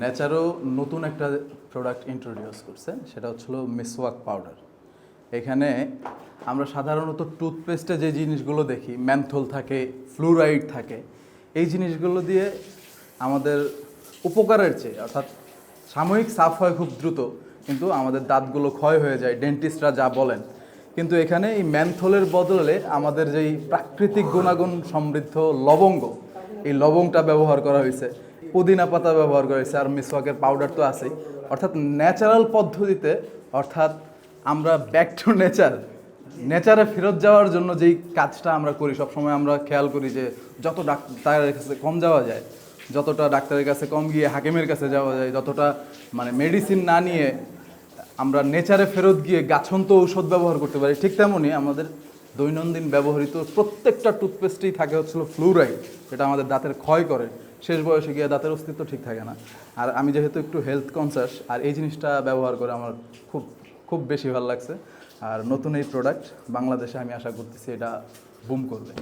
ন্যাচারও নতুন একটা product introduce করছে, সেটা হচ্ছিল মিসওয়াক পাউডার এখানে আমরা সাধারণত টুথপেস্টে যে জিনিসগুলো দেখি ম্যান্থল থাকে ফ্লুরাইড থাকে, এই জিনিসগুলো দিয়ে আমাদের উপকারের চেয়ে, অর্থাৎ সাময়িক সাফ হয় খুব দ্রুত, কিন্তু আমাদের দাঁতগুলো ক্ষয় হয়ে যায় ডেন্টিস্টরা যা বলেন। কিন্তু এখানে এই ম্যান্থলের বদলে আমাদের যেই প্রাকৃতিক গুণাগুণ সমৃদ্ধ লবঙ্গ, এই লবঙ্গটা ব্যবহার করা হয়েছে। পুদিনা পাতা ব্যবহার করা হয়েছে আর মিসওয়াকের পাউডার তো আছেই। অর্থাৎ ন্যাচারাল পদ্ধতিতে, অর্থাৎ আমরা ব্যাক টু নেচার নেচারে ফেরত যাওয়ার জন্য যেই কাজটা আমরা করি, সবসময় আমরা খেয়াল করি যে যত ডাক্তারের কাছে কম যাওয়া যায়, যতটা ডাক্তারের কাছে কম গিয়ে হাকিমের কাছে যাওয়া যায়, যতটা মানে মেডিসিন না নিয়ে আমরা নেচারে ফেরত গিয়ে গাছন্ত ঔষধ ব্যবহার করতে পারি, ঠিক তেমনই আমাদের দৈনন্দিন ব্যবহৃত প্রত্যেকটা টুথপেস্টেই থাকে হচ্ছিল ফ্লুরাইড যেটা আমাদের দাঁতের ক্ষয় করে। শেষ বয়সে গিয়ে দাঁতের অস্তিত্ব ঠিক থাকে না। আর আমি যেহেতু একটু হেলথ কনসাস আর এই জিনিসটা ব্যবহার করে আমার খুব খুব বেশি ভালো লাগছে। আর নতুন এই প্রোডাক্ট বাংলাদেশে আমি আশা করতেছি এটা বুম করবে।